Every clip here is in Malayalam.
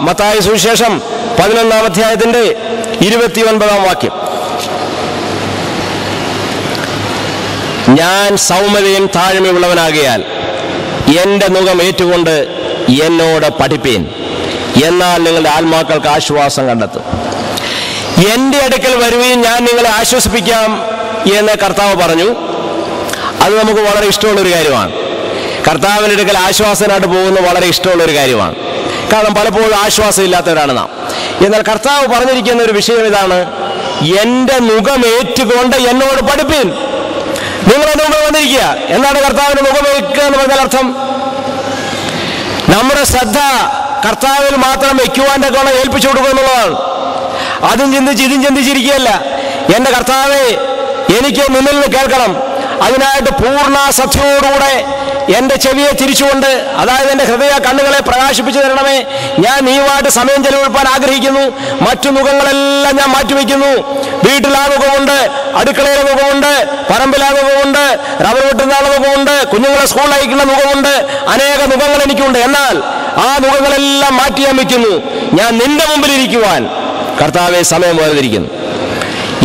മത്തായ സുവിശേഷം പതിനൊന്നാം അധ്യായത്തിന്റെ ഇരുപത്തി ഒൻപതാം വാക്യം. ഞാൻ സൗമ്യതയും താഴ്മയുള്ളവനാകിയാൽ എന്റെ മുഖം ഏറ്റുകൊണ്ട് എന്നോട് പഠിപ്പീൻ. എന്നാൽ നിങ്ങളുടെ ആത്മാക്കൾക്ക് ആശ്വാസം കണ്ടെത്തും. എന്റെ അടുക്കൽ വരുകയും ഞാൻ നിങ്ങളെ ആശ്വസിപ്പിക്കാം എന്ന് കർത്താവ് പറഞ്ഞു. അത് നമുക്ക് വളരെ ഇഷ്ടമുള്ള ഒരു കാര്യമാണ്. കർത്താവിന്റെ അടുക്കൽ ആശ്വാസനായിട്ട് പോകുന്നത് വളരെ ഇഷ്ടമുള്ള ഒരു കാര്യമാണ്. കാരണം പലപ്പോഴും ആശ്വാസമില്ലാത്തവരാണ് നാം. എന്നാൽ കർത്താവ് പറഞ്ഞിരിക്കുന്ന ഒരു വിഷയം ഇതാണ്. എന്റെ മുഖം ഏറ്റുകൊണ്ട് എന്നോട് പഠിപ്പിൻ. നിങ്ങൾ എന്റെ മുമ്പ് വന്നിരിക്കുക. എന്താണ് കർത്താവിന്റെ മുഖമേക്കുക എന്ന് പറഞ്ഞാൽ അർത്ഥം? നമ്മുടെ ശ്രദ്ധ കർത്താവിൽ മാത്രം വെക്കുവാന്റെ ഗുണം ഏൽപ്പിച്ചു കൊടുക്കുക എന്നുള്ളതാണ്. അതും ചിന്തിച്ച് ഇതും ചിന്തിച്ചിരിക്കുകയല്ല. എന്റെ കർത്താവെ എനിക്ക് നിന്നിൽ നിന്ന് കേൾക്കണം. അതിനായിട്ട് പൂർണ ശ്രദ്ധയോടുകൂടെ എന്റെ ചെവിയെ തിരിച്ചുകൊണ്ട് അതായത് എന്റെ ഹൃദയ കണ്ണുകളെ പ്രകാശിപ്പിച്ചു തരണമേ. ഞാൻ നീയുമായിട്ട് സമയം ചെലവഴിപ്പാൻ ആഗ്രഹിക്കുന്നു. മറ്റു മുഖങ്ങളെല്ലാം ഞാൻ മാറ്റിവെക്കുന്നു. വീട്ടിലാ മുഖമുണ്ട് അടുക്കളയിലെ മുഖമുണ്ട് പറമ്പിലാ മുഖമുണ്ട് റബ്ബർ വെട്ടുന്ന മുഖമുണ്ട് കുഞ്ഞുങ്ങളെ സ്കൂളിൽ അയക്കുന്ന മുഖമുണ്ട് അനേക മുഖങ്ങൾ എനിക്കുണ്ട്. എന്നാൽ ആ മുഖങ്ങളെല്ലാം മാറ്റി ഞാൻ വെക്കുന്നു ഞാൻ നിന്റെ മുമ്പിൽ ഇരിക്കുവാൻ കർത്താവെ സമയം വേർതിരിക്കുന്നു.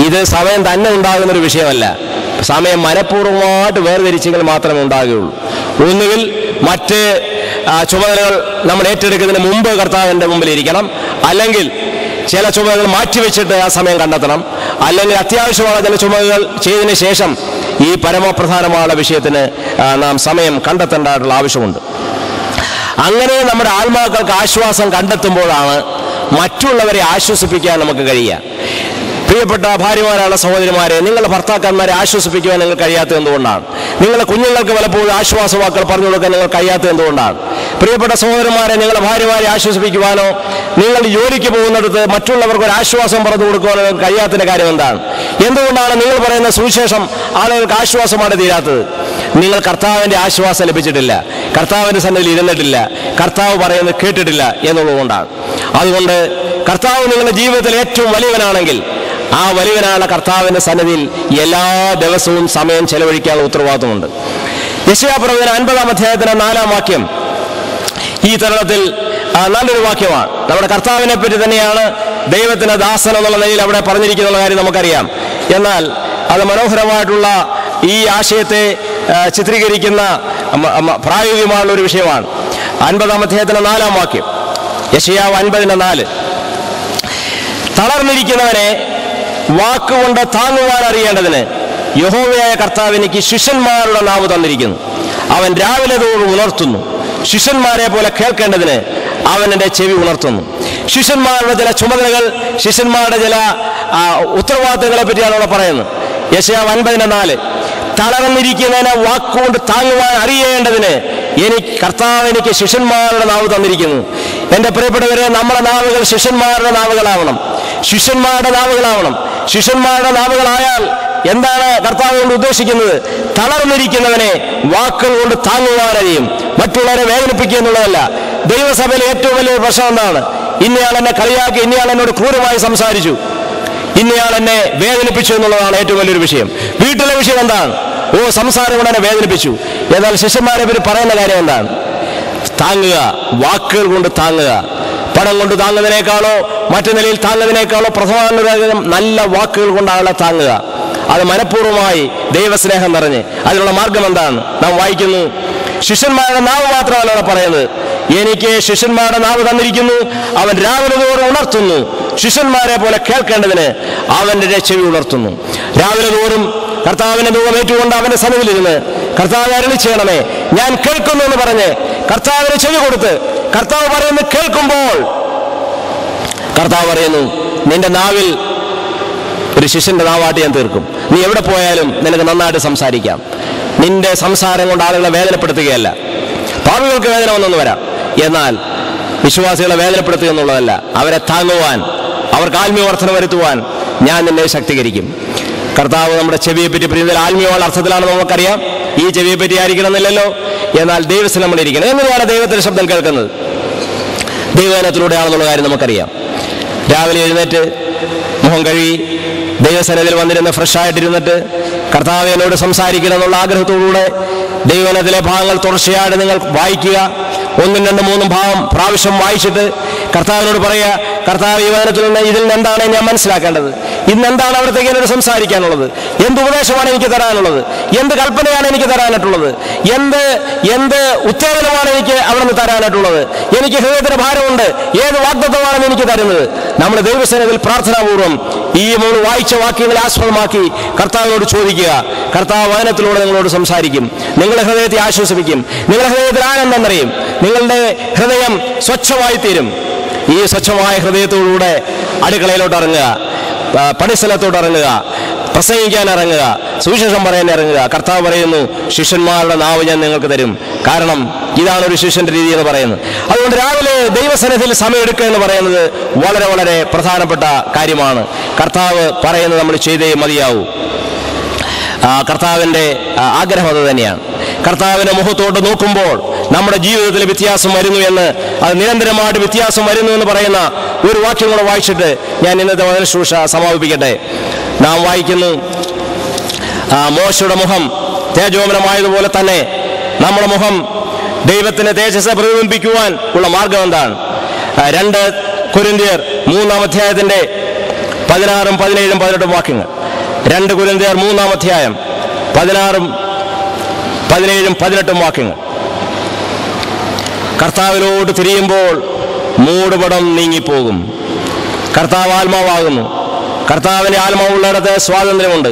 ഇത് സമയം തന്നെ ഉണ്ടാകുന്ന ഒരു വിഷയമല്ല. സമയം മനഃപൂർവമായിട്ട് വേർതിരിച്ചെങ്കിൽ മാത്രമേ ഉണ്ടാകുകയുള്ളൂ. ഒന്നുകിൽ മറ്റ് ചുമതലകൾ നമ്മൾ ഏറ്റെടുക്കുന്നതിന് മുമ്പ് കർത്താവിന്റെ മുമ്പിൽ ഇരിക്കണം. അല്ലെങ്കിൽ ചില ചുമതലകൾ മാറ്റിവെച്ചിട്ട് ആ സമയം കണ്ടെത്തണം. അല്ലെങ്കിൽ അത്യാവശ്യമായ ചില ചുമതലകൾ ചെയ്തതിന് ശേഷം ഈ പരമപ്രധാനമായ വിഷയത്തിന് നാം സമയം കണ്ടെത്തേണ്ടതായിട്ടുള്ള ആവശ്യമുണ്ട്. അങ്ങനെ നമ്മുടെ ആത്മാക്കൾക്ക് ആശ്വാസം കണ്ടെത്തുമ്പോഴാണ് മറ്റുള്ളവരെ ആശ്വസിപ്പിക്കാൻ നമുക്ക് കഴിയുക. പ്രിയപ്പെട്ട ഭാര്യമാരാണ് സഹോദരിമാരെ നിങ്ങളുടെ ഭർത്താക്കന്മാരെ ആശ്വസിപ്പിക്കുവാൻ നിങ്ങൾ കഴിയാത്തത് എന്തുകൊണ്ടാണ്? നിങ്ങളുടെ കുഞ്ഞുങ്ങൾക്ക് പലപ്പോഴും ആശ്വാസവാക്കൾ പറഞ്ഞു കൊടുക്കാൻ നിങ്ങൾ കഴിയാത്തത് എന്തുകൊണ്ടാണ്? പ്രിയപ്പെട്ട സഹോദരന്മാരെ നിങ്ങളുടെ ഭാര്യമാരെ ആശ്വസിപ്പിക്കുവാനോ നിങ്ങൾ ജോലിക്ക് പോകുന്നിടത്ത് മറ്റുള്ളവർക്ക് ഒരു ആശ്വാസം പറഞ്ഞു കൊടുക്കുവാനോ നിങ്ങൾക്ക് കഴിയാത്തതിന്റെ കാര്യം എന്താണ്? എന്തുകൊണ്ടാണ് നിങ്ങൾ പറയുന്ന സുവിശേഷം ആളുകൾക്ക് ആശ്വാസമാണ് തീരാത്തത്? നിങ്ങൾ കർത്താവിന്റെ ആശ്വാസം ലഭിച്ചിട്ടില്ല കർത്താവിന്റെ സന്നിധിയിൽ ഇരുന്നിട്ടില്ല കർത്താവ് പറയുന്നത് കേട്ടിട്ടില്ല എന്നുള്ളതുകൊണ്ടാണ്. അതുകൊണ്ട് കർത്താവ് നിങ്ങളുടെ ജീവിതത്തിൽ ഏറ്റവും വലിയവനാണെങ്കിൽ ആ വലിയവനായുള്ള കർത്താവിന്റെ സന്നിധിയിൽ എല്ലാ ദിവസവും സമയം ചെലവഴിക്കാനുള്ള ഉത്തരവാദിത്വമുണ്ട്. യശയാപ്രവചന അൻപതാം അധ്യായത്തിന് നാലാം വാക്യം. ഈ തരണത്തിൽ നല്ലൊരു വാക്യമാണ്. നമ്മുടെ കർത്താവിനെ പറ്റി തന്നെയാണ് ദൈവത്തിന്റെ ദാസൻ എന്നുള്ള നിലയിൽ അവിടെ പറഞ്ഞിരിക്കുന്ന കാര്യം നമുക്കറിയാം. എന്നാൽ അത് മനോഹരമായിട്ടുള്ള ഈ ആശയത്തെ ചിത്രീകരിക്കുന്ന പ്രായോഗികമായുള്ള ഒരു വിഷയമാണ്. അൻപതാം അധ്യായത്തിന്റെ നാലാം വാക്യം. യശയാവ് അൻപതിന്റെ നാല്. തളർന്നിരിക്കുന്നവനെ വാക്കുകൊണ്ട് താങ്ങുവാൻ അറിയേണ്ടതിന് യഹോവയായ കർത്താവ് എനിക്ക് ശിഷ്യന്മാരുടെ നാവ് തന്നിരിക്കുന്നു. അവൻ രാവിലെ തോറും ഉണർത്തുന്നു. ശിഷ്യന്മാരെ പോലെ കേൾക്കേണ്ടതിന് അവൻ എന്റെ ചെവി ഉണർത്തുന്നു. ശിഷ്യന്മാരുടെ ചില ചുമതലകൾ ശിഷ്യന്മാരുടെ ചില ഉത്തരവാദിത്തങ്ങളെ പറ്റിയാണ് അവിടെ പറയുന്നത്. യശയാവ് അൻപതിന്റെ നാല്. തളർന്നിരിക്കുന്നതിനെ വാക്കുകൊണ്ട് താങ്ങുവാൻ അറിയേണ്ടതിന് എനിക്ക് കർത്താവ് എനിക്ക് ശിഷ്യന്മാരുടെ നാവ് തന്നിരിക്കുന്നു. എന്റെ പ്രിയപ്പെട്ടവരെ നമ്മുടെ നാവുകൾ ശിഷ്യന്മാരുടെ നാവുകളാവണം. ശിഷ്യന്മാരുടെ നാവുകളാവണം. ശിഷ്യന്മാരുടെ നാവുകളായാൽ എന്താണ് കർത്താവ് കൊണ്ട് ഉദ്ദേശിക്കുന്നത്? തളർന്നിരിക്കുന്നവനെ വാക്കുകൾ കൊണ്ട് താങ്ങുവാനറിയും മറ്റുള്ളവരെ വേദനിപ്പിക്കുക എന്നുള്ളതല്ല. ദൈവസഭയിലെ ഏറ്റവും വലിയ പ്രശ്നം എന്താണ്? ഇന്നയാൾ എന്നെ കളിയാക്കി ഇന്നയാൾ എന്നോട് ക്രൂരമായി സംസാരിച്ചു. ഇന്നയാൾ എന്നെ വേദനിപ്പിച്ചു എന്നുള്ളതാണ് ഏറ്റവും വലിയൊരു വിഷയം. വീട്ടിലെ വിഷയം എന്താണ്? ഓ സംസാരം കൊണ്ട് എന്നെ വേദനിപ്പിച്ചു. എന്നാൽ ശിഷ്യന്മാരെ പേര് പറയുന്ന കാര്യം എന്താണ്? താങ്ങുക വാക്കുകൾ കൊണ്ട് താങ്ങുക. പണം കൊണ്ട് താങ്ങുന്നതിനേക്കാളോ മറ്റു നിലയിൽ താങ്ങുന്നതിനേക്കാളോ പ്രധാന നല്ല വാക്കുകൾ കൊണ്ട് ആളെ താങ്ങുക. അത് മനഃപൂർവമായി ദൈവസ്നേഹം നിറഞ്ഞ്. അതിനുള്ള മാർഗം എന്താണ്? നാം വായിക്കുന്നു ശിഷ്യന്മാരുടെ നാവ് മാത്രമല്ല അവിടെ പറയുന്നത്. എനിക്ക് ശിഷ്യന്മാരുടെ നാവ് തന്നിരിക്കുന്നു അവൻ രാവിലെ തോറും ഉണർത്തുന്നു. ശിഷ്യന്മാരെ പോലെ കേൾക്കേണ്ടതിന് അവന്റെ ചെവി ഉണർത്തുന്നു. രാവിലെ തോറും കർത്താവിന്റെ മുഖം ഏറ്റുകൊണ്ട് അവന്റെ സന്നിധിയിലിരുന്ന് കർത്താവ് അരളി ചെയ്യണമേ ഞാൻ കേൾക്കുന്നു എന്ന് പറഞ്ഞ് കർത്താവിന് ചെവി കൊടുത്ത് കർത്താവ് പറയുന്നത് കേൾക്കുമ്പോൾ. കർത്താവ് പറയുന്നു നിന്റെ നാവിൽ ഒരു ശിഷ്യന്റെ നാവാട്ട് ഞാൻ തീർക്കും. നീ എവിടെ പോയാലും നിനക്ക് നന്നായിട്ട് സംസാരിക്കാം. നിന്റെ സംസാരം കൊണ്ട് ആളുകളെ വേദനപ്പെടുത്തുകയല്ല. പാപികൾക്ക് വേദന വന്നൊന്ന് വരാം. എന്നാൽ വിശ്വാസികളെ വേദനപ്പെടുത്തുക എന്നുള്ളതല്ല. അവരെ താങ്ങുവാൻ അവർക്ക് ആത്മീയ വർധന വരുത്തുവാൻ ഞാൻ നിന്നെ ശക്തീകരിക്കും. കർത്താവ് നമ്മുടെ ചെവിയെ പറ്റി പ്രിയതൽ ആത്മീയമായ അർത്ഥത്തിലാണ് നമുക്കറിയാം. ഈ ചെവിയെ പറ്റി ആയിരിക്കണമെന്നില്ലല്ലോ എന്നാൽ നമ്മൾ ഇരിക്കണം എങ്ങനെയാണ് ദൈവത്തിന്റെ ശബ്ദം കേൾക്കുന്നത്. ദൈവജനത്തിലൂടെയാണെന്നുള്ള കാര്യം നമുക്കറിയാം. രാവിലെ എഴുന്നേറ്റ് മുഖം കഴുകി ദൈവസനത്തിൽ വന്നിരുന്ന് ഫ്രഷായിട്ടിരുന്നിട്ട് കർത്താവ് എന്നോട് സംസാരിക്കണം എന്നുള്ള ആഗ്രഹത്തോടുകൂടെ ദൈവനത്തിലെ ഭാഗങ്ങൾ തുടർച്ചയായിട്ട് നിങ്ങൾ വായിക്കുക. ഒന്നും രണ്ടും മൂന്നും ഭാഗം പ്രാവശ്യം വായിച്ചിട്ട് കർത്താവിനോട് പറയുക കർത്താവ് ഈ വചനത്തിൽ നിന്ന് ഇതിൽ എന്താണ് ഞാൻ മനസ്സിലാക്കേണ്ടത്? ഇന്ന് എന്താണ് അവിടത്തേക്ക് എന്നോട് സംസാരിക്കാനുള്ളത്? എന്ത് ഉപദേശമാണ് എനിക്ക് തരാനുള്ളത്? എന്ത് കൽപ്പനയാണ് എനിക്ക് തരാനായിട്ടുള്ളത്? എന്ത് എന്ത് ഉത്തേജനമാണ് എനിക്ക് അവിടെ നിന്ന് തരാനായിട്ടുള്ളത്? എനിക്ക് ഹൃദയത്തിന് ഭാരമുണ്ട്. ഏത് വാഗ്ദത്വമാണ് എനിക്ക് തരുന്നത്? നമ്മൾ ദൈവസേനയിൽ പ്രാർത്ഥനാപൂർവം ഈ മൂന്ന് വായിച്ച വാക്യങ്ങളെ ആസ്പദമാക്കി കർത്താവിനോട് ചോദിക്കുക. കർത്താവ് വചനത്തിലൂടെ നിങ്ങളോട് സംസാരിക്കും. നിങ്ങളുടെ ഹൃദയത്തെ ആശ്വസിപ്പിക്കും. നിങ്ങളുടെ ഹൃദയത്തിൽ ആനന്ദം നിറയും. നിങ്ങളുടെ ഹൃദയം സ്വച്ഛമായി തീരും ഈ സ്വച്ഛമായ ഹൃദയത്തോടുകൂടെ അടുക്കളയിലോട്ട് ഇറങ്ങുക. പണിസ്ഥലത്തോട്ട് ഇറങ്ങുക. പ്രസംഗിക്കാൻ ഇറങ്ങുക. സുവിശേഷം പറയാൻ ഇറങ്ങുക. കർത്താവ് പറയുന്നു ശിഷ്യന്മാരുടെ നാവ് ഞാൻ നിങ്ങൾക്ക് തരും. കാരണം ഇതാണ് ഒരു ശിഷ്യന്റെ രീതി എന്ന് പറയുന്നത്. അതുകൊണ്ട് രാവിലെ ദൈവസന്നിധിയിൽ സമയമെടുക്കുക എന്ന് പറയുന്നത് വളരെ വളരെ പ്രധാനപ്പെട്ട കാര്യമാണ്. കർത്താവ് പറയുന്നത് നമ്മൾ ചെയ്തേ മതിയാവൂ. കർത്താവിന്റെ ആഗ്രഹം അത് തന്നെയാണ്. കർത്താവിന്റെ മുഖത്തോട്ട് നോക്കുമ്പോൾ നമ്മുടെ ജീവിതത്തിൽ വ്യത്യാസം വരുന്നു എന്ന് അത് നിരന്തരമായിട്ട് വ്യത്യാസം വരുന്നു എന്ന് പറയുന്ന ഒരു വാക്യം കൂടെ വായിച്ചിട്ട് ഞാൻ ഇന്നത്തെ ശുശ്രൂഷ സമാപിപ്പിക്കട്ടെ. നാം വായിക്കുന്നു മോശയുടെ മുഖം തേജോമനമായതുപോലെ തന്നെ നമ്മുടെ മുഖം ദൈവത്തിന് തേജസ് പ്രതിബിംബിക്കുവാൻ ഉള്ള മാർഗം എന്താണ്? രണ്ട് കുരിന്തിയർ മൂന്നാം അധ്യായത്തിന്റെ പതിനാറും പതിനേഴും പതിനെട്ടും വാക്യങ്ങൾ. രണ്ട് കുരിന്തിയർ മൂന്നാം അധ്യായം പതിനാറും പതിനേഴും പതിനെട്ടും വാക്യങ്ങൾ. കർത്താവിലോട്ട് തിരിയുമ്പോൾ മൂടുപടം നീങ്ങിപ്പോകും. കർത്താവ് ആത്മാവാകുന്നു. കർത്താവിന്റെ ആത്മാവുള്ളിടത്ത് സ്വാതന്ത്ര്യമുണ്ട്.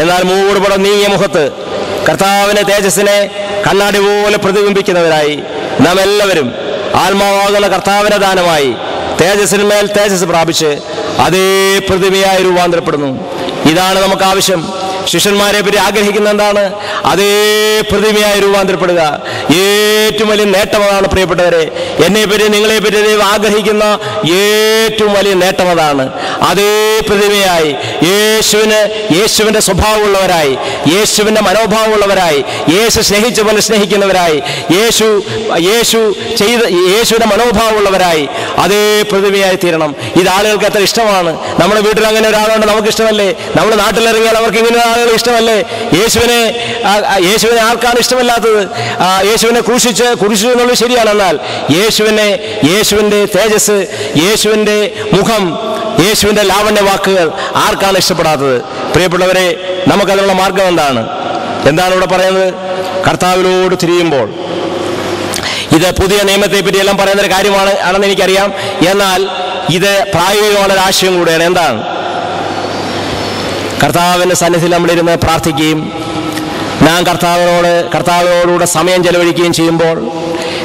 എന്നാൽ മൂടുപടം നീങ്ങിയ മുഖത്ത് കർത്താവിന്റെ തേജസ്സിനെ കണ്ണാടി പോലെ പ്രതിബിംബിക്കുന്നവരായി നാം എല്ലാവരും ആത്മാവാകുന്ന കർത്താവിന്റെ ദാനമായി തേജസ്സിന്മേൽ തേജസ് പ്രാപിച്ച് അതേ പ്രതിമയായി രൂപാന്തരപ്പെടുന്നു. ഇതാണ് നമുക്ക് ആവശ്യം. ശിഷ്യന്മാരെ പറ്റി ആഗ്രഹിക്കുന്ന എന്താണ്? അതേ പ്രതിമയായി രൂപാന്തരപ്പെടുക. ഏറ്റവും വലിയ നേട്ടമതാണ് പ്രിയപ്പെട്ടവരെ. എന്നെ പറ്റി നിങ്ങളെ പറ്റി ദൈവം ആഗ്രഹിക്കുന്ന ഏറ്റവും വലിയ നേട്ടം അതാണ് അതേ പ്രതിമയായി യേശുവിന് യേശുവിന്റെ സ്വഭാവമുള്ളവരായി യേശുവിന്റെ മനോഭാവമുള്ളവരായി യേശു സ്നേഹിച്ച പോലെ സ്നേഹിക്കുന്നവരായി യേശു യേശു ചെയ്ത യേശുവിന്റെ മനോഭാവമുള്ളവരായി അതേ പ്രതിമയായി തീരണം. ഇത് ആളുകൾക്ക് എത്ര ഇഷ്ടമാണ്. നമ്മുടെ വീട്ടിൽ അങ്ങനെ ഒരാളുണ്ട് നമുക്ക് ഇഷ്ടമല്ലേ നമ്മുടെ നാട്ടിലിറങ്ങിയാൽ അവർക്ക് ഇങ്ങനെ ആളുകൾ ഇഷ്ടമല്ലേ? യേശുവിനെ യേശുവിനെ ആർക്കാണ് ഇഷ്ടമല്ലാത്തത്? യേശുവിനെ ക്രൂശിച്ച് കുറിച്ചു എന്നുള്ളത് ശരിയാണ് എന്നാൽ യേശുവിനെ യേശുവിന്റെ തേജസ് യേശുവിന്റെ മുഖം യേശുവിന്റെ ലാവണ്യ വാക്കുകൾ ആർക്കാണ് ഇഷ്ടപ്പെടാത്തത്? പ്രിയപ്പെട്ടവരെ നമുക്കതിനുള്ള മാർഗം എന്താണ്? എന്താണ് ഇവിടെ പറയുന്നത്? കർത്താവിനോട് തിരിയുമ്പോൾ. ഇത് പുതിയ നിയമത്തെ പറ്റി എല്ലാം പറയുന്ന ഒരു കാര്യമാണ് ആണെന്ന് എനിക്കറിയാം. എന്നാൽ ഇത് പ്രായോഗികമായ ഒരു ആശയം കൂടെയാണ്. എന്താണ്? കർത്താവിന്റെ സന്നിധിയിൽ നമ്മളിരുന്ന് പ്രാർത്ഥിക്കുകയും ഞാൻ കർത്താവിനോട് കർത്താവിനോടുകൂടെ സമയം ചെലവഴിക്കുകയും ചെയ്യുമ്പോൾ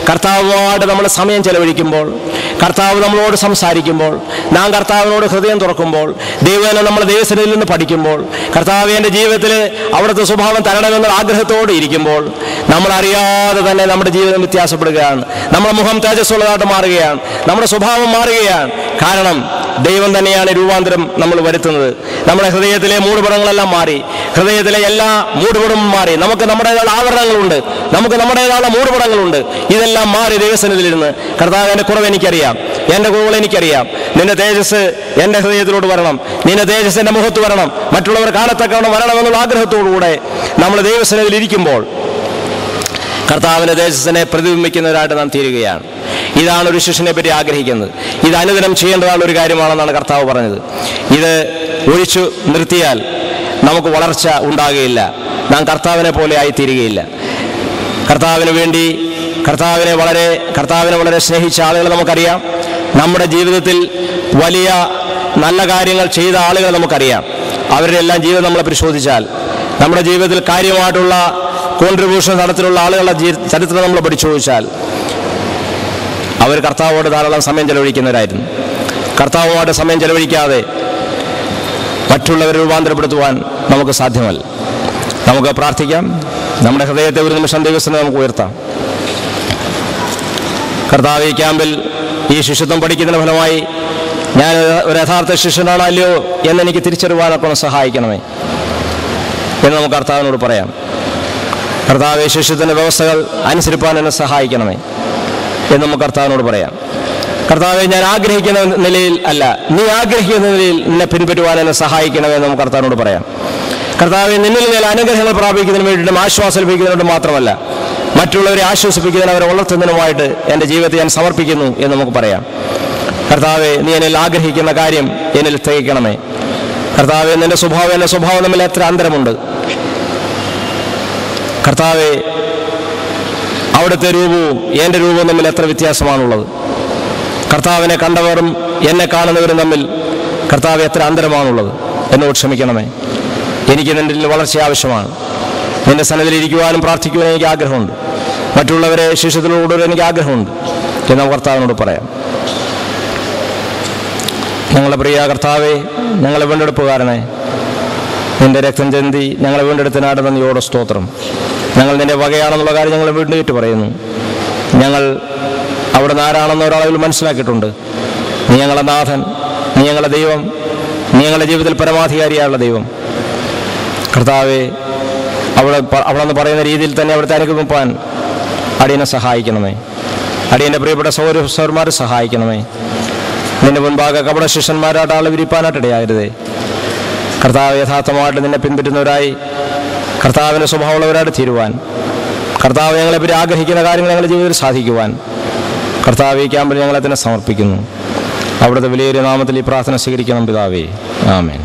കർത്താവുമായിട്ട് നമ്മൾ സമയം ചെലവഴിക്കുമ്പോൾ കർത്താവ് നമ്മളോട് സംസാരിക്കുമ്പോൾ നാം കർത്താവിനോട് ഹൃദയം തുറക്കുമ്പോൾ ദൈവനെ നമ്മൾ ദൈവസനയിൽ നിന്ന് പഠിക്കുമ്പോൾ കർത്താവ് എന്റെ ജീവിതത്തിൽ അവിടുത്തെ സ്വഭാവം തരണമെന്ന ആഗ്രഹത്തോടെ ഇരിക്കുമ്പോൾ നമ്മൾ അറിയാതെ തന്നെ നമ്മുടെ ജീവിതം വ്യത്യാസപ്പെടുകയാണ്. നമ്മുടെ മുഖം തേജസ്സുള്ളതായിട്ട് മാറുകയാണ്. നമ്മുടെ സ്വഭാവം മാറുകയാണ്. കാരണം ദൈവം തന്നെയാണ് രൂപാന്തരം നമ്മൾ വരുത്തുന്നത്. നമ്മുടെ ഹൃദയത്തിലെ മൂടുപടങ്ങളെല്ലാം മാറി. ഹൃദയത്തിലെ എല്ലാ മൂടുപടവും മാറി. നമുക്ക് നമ്മുടേതായ ആവരണങ്ങളുണ്ട്. നമുക്ക് നമ്മുടേതായ മൂടുപടങ്ങളുണ്ട്. ഇതെല്ലാം മാറി ദൈവസനത്തിലിരുന്ന് കർത്താവിന്റെ കുറവ് എനിക്കറിയാം. എന്റെ കുറവ് എനിക്കറിയാം. നിന്റെ തേജസ് എന്റെ ഹൃദയത്തിലോട്ട് വരണം. നിന്റെ തേജസ് എന്റെ മുഖത്ത് വരണം. മറ്റുള്ളവർ കാണത്തക്കവണ്ണം വരണമെന്നുള്ള ആഗ്രഹത്തോടുകൂടെ നമ്മൾ ദൈവസനത്തിൽ ഇരിക്കുമ്പോൾ കർത്താവിന്റെ തേജസ്സിനെ പ്രതിബിംബിക്കുന്നവരായിട്ട് നാം തീരുകയാണ്. ഇതാണ് ഒരു ശിഷ്യനെ പറ്റി ആഗ്രഹിക്കുന്നത്. ഇത് അനുദിനം ചെയ്യേണ്ടതാണ് ഒരു കാര്യമാണെന്നാണ് കർത്താവ് പറഞ്ഞത്. ഇത് ഒഴിച്ചു നിർത്തിയാൽ നമുക്ക് വളർച്ച ഉണ്ടാകുകയില്ല. നാം കർത്താവിനെ പോലെ ആയിത്തീരുകയില്ല. കർത്താവിന് വേണ്ടി കർത്താവിനെ വളരെ കർത്താവിനെ വളരെ സ്നേഹിച്ച ആളുകൾ നമുക്കറിയാം. നമ്മുടെ ജീവിതത്തിൽ വലിയ നല്ല കാര്യങ്ങൾ ചെയ്ത ആളുകൾ നമുക്കറിയാം. അവരുടെ എല്ലാം ജീവിതം നമ്മൾ പരിശോധിച്ചാൽ നമ്മുടെ ജീവിതത്തിൽ കാര്യമായിട്ടുള്ള കോൺട്രിബ്യൂഷൻ തരത്തിലുള്ള ആളുകളുടെ ചരിത്രം നമ്മൾ പരിശോധിച്ചാൽ അവർ കർത്താവോട് ധാരാളം സമയം ചെലവഴിക്കുന്നവരായിരുന്നു. കർത്താവോട് സമയം ചെലവഴിക്കാതെ മറ്റുള്ളവരെ രൂപാന്തരപ്പെടുത്തുവാൻ നമുക്ക് സാധ്യമല്ല. നമുക്ക് പ്രാർത്ഥിക്കാം. നമ്മുടെ ഹൃദയത്തെ ഒരു നിമിഷം ദൈവസ്ഥനെ നമുക്ക് ഉയർത്താം. കർത്താവ് ഈ ക്യാമ്പിൽ ഈ ശിഷ്യത്വം പഠിക്കുന്നതിന് ഫലമായി ഞാൻ ഒരു യഥാർത്ഥ ശിഷ്യനാണോ അല്ലയോ എന്നെനിക്ക് തിരിച്ചറിവാനൊക്കെ ഒന്ന് സഹായിക്കണമേ എന്ന് നമുക്ക് കർത്താവിനോട് പറയാം. കർത്താവ് ശിഷ്യത്തിന്റെ വ്യവസ്ഥകൾ അനുസരിപ്പാൻ എന്നെ സഹായിക്കണമേ. എന്ന് നമുക്ക് കർത്താവിനോട് പറയാം. കർത്താവെ ഞാൻ ആഗ്രഹിക്കുന്ന നിലയിൽ അല്ല. നീ ആഗ്രഹിക്കുന്ന നിലയിൽ നിന്നെ പിൻപറ്റുവാൻ എന്നെ സഹായിക്കണമെന്ന് നമുക്ക് കർത്താവിനോട് പറയാം. കർത്താവെ നിന്നിൽ മേൽ അനുഗ്രഹങ്ങൾ പ്രാപിക്കുന്നതിന് വേണ്ടിയിട്ടും ആശ്വാസം ലഭിക്കുന്നതിനോട് മാത്രമല്ല മറ്റുള്ളവരെ ആശ്വസിപ്പിക്കുന്നതിന് അവരെ വളർത്തുന്നതിനുമായിട്ട് എന്റെ ജീവിതത്തെ ഞാൻ സമർപ്പിക്കുന്നു എന്ന് നമുക്ക് പറയാം. കർത്താവെ നീ എന്നിൽ ആഗ്രഹിക്കുന്ന കാര്യം എന്നിൽ തികയ്ക്കണമേ. കർത്താവെ നിന്റെ സ്വഭാവം എന്റെ സ്വഭാവം തമ്മിൽ എത്ര അന്തരമുണ്ട്. കർത്താവെ അവിടുത്തെ രൂപവും എന്റെ രൂപവും തമ്മിൽ എത്ര വ്യത്യാസമാണുള്ളത്? കർത്താവിനെ കണ്ടവരും എന്നെ കാണുന്നവരും തമ്മിൽ കർത്താവ് എത്ര അന്തരമാണുള്ളത്? എന്നോട് ക്ഷമിക്കണമേ. എനിക്ക് നിന്റെ വളർച്ച ആവശ്യമാണ്. നിന്റെ സന്നദ്ധയിലിരിക്കുവാനും പ്രാർത്ഥിക്കുവാനും എനിക്ക് ആഗ്രഹമുണ്ട്. മറ്റുള്ളവരെ ശിഷ്യത്തിലൂടെ എനിക്ക് ആഗ്രഹമുണ്ട് എന്ന് കർത്താവിനോട് പറയാം. ഞങ്ങളെ പ്രിയ കർത്താവെ ഞങ്ങളെ വീണ്ടെടുപ്പുകാരനെ നിന്റെ രക്തം ചെന്തി ഞങ്ങളെ വീണ്ടെടുത്തിനാട് നന്ദിയോടെ സ്തോത്രം. ഞങ്ങൾ നിന്റെ വകയാണെന്നുള്ള കാര്യം ഞങ്ങൾ വീണ്ടും ഏറ്റു പറയുന്നു. ഞങ്ങൾ അവിടെ ആരാണെന്ന് ഒരളവിൽ മനസ്സിലാക്കിയിട്ടുണ്ട്. നീ ഞങ്ങളെ നാഥൻ നീ ഞങ്ങളെ ദൈവം നീ ഞങ്ങളുടെ ജീവിതത്തിൽ പരമാധികാരിയായുള്ള ദൈവം. കർത്താവെ അവിടെ അവിടെ നിന്ന് പറയുന്ന രീതിയിൽ തന്നെ അവിടുത്തെ അനുഗമിപ്പാൻ അടിയനെ സഹായിക്കണമേ. അടിയന്റെ പ്രിയപ്പെട്ട സൗര സൗരന്മാരെ സഹായിക്കണമേ. നിന്റെ മുൻപാകെ കപട ശിഷ്യന്മാരായിട്ട് ആളെ വിരിപ്പാനായിട്ട് ഇടയാകരുതേ. കർത്താവ് യഥാർത്ഥമായിട്ട് നിന്നെ പിൻപറ്റുന്നവരായി കർത്താവിന്റെ സ്വഭാവമുള്ളവരായിട്ട് തീരുവാൻ. കർത്താവ് ഞങ്ങളെപ്പറ്റി ആഗ്രഹിക്കുന്ന കാര്യങ്ങൾ ഞങ്ങളുടെ ജീവിതത്തിൽ സാധിക്കുവാൻ. കർത്താവ് ഈ ക്യാമ്പിൽ ഞങ്ങളെ തന്നെ സമർപ്പിക്കുന്നു. അവിടുത്തെ വിലയേറിയ നാമത്തിൽ ഈ പ്രാർത്ഥന സ്വീകരിക്കണം പിതാവേ. ആമേൻ.